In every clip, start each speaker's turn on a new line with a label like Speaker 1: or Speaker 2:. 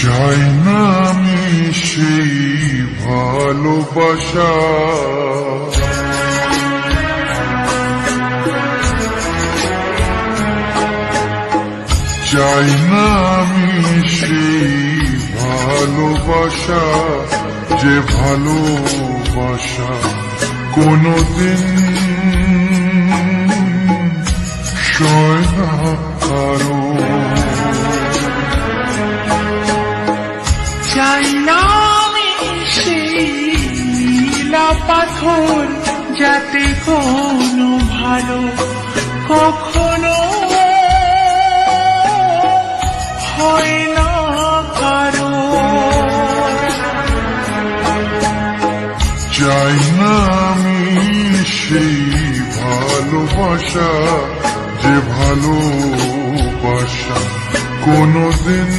Speaker 1: চাই না আমি সেই ভালোবাসা। চাই না আমি সেই ভালোবাসা, যে ভালোবাসা কোনদিন সয় না
Speaker 2: কারও যাতে কোনো ভালো কখনো হয় না কারও।
Speaker 1: চাই না আমি সেই ভালোবাসা, যে ভালোবাসা কোনদিন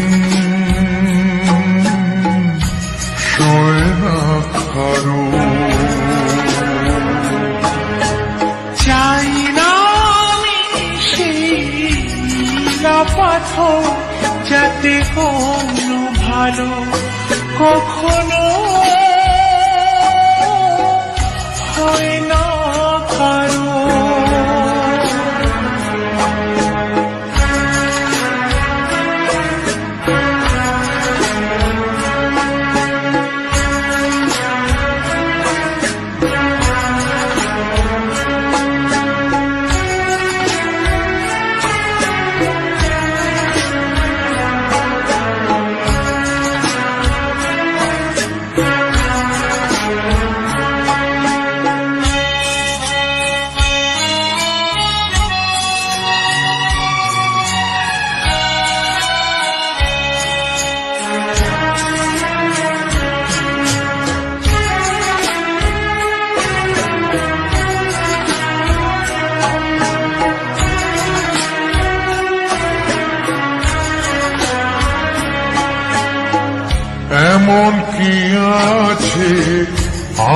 Speaker 1: সয় না
Speaker 2: কারও। পাথর যাতে কোনো ভালো কখনো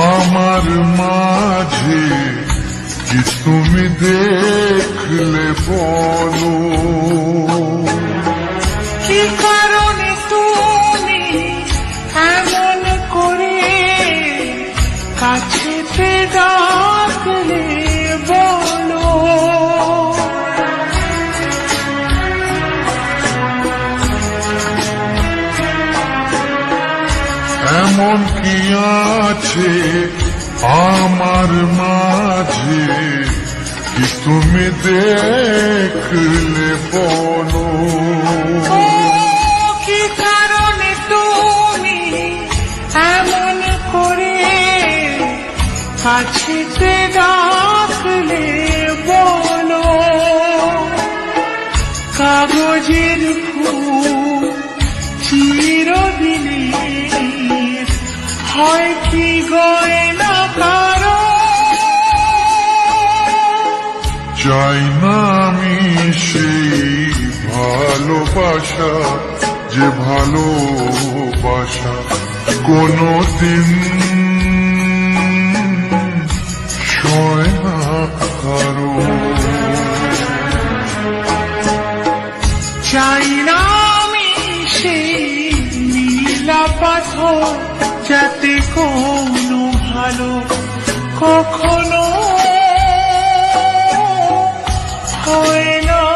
Speaker 1: আমার মাঝে কি তুমি দেখলে বলো?
Speaker 2: কি কারণে তুমি এমন করে কাছে ডাকলে
Speaker 1: এমন কি আছে আমার মাঝে? কি তুমি দেখলে বলো?
Speaker 2: কি কারণে তুমি এমন করে কাছেতে ডাকলে? হয় কি গয়না কারও?
Speaker 1: চাই না আমি সেই ভালোবাসা যে ভালোবাসা কোনো দিন সয় না কারও।
Speaker 2: চাই না আমি সেই শিলা পাথর যাতে কোনো ভালো কখনো হয় না।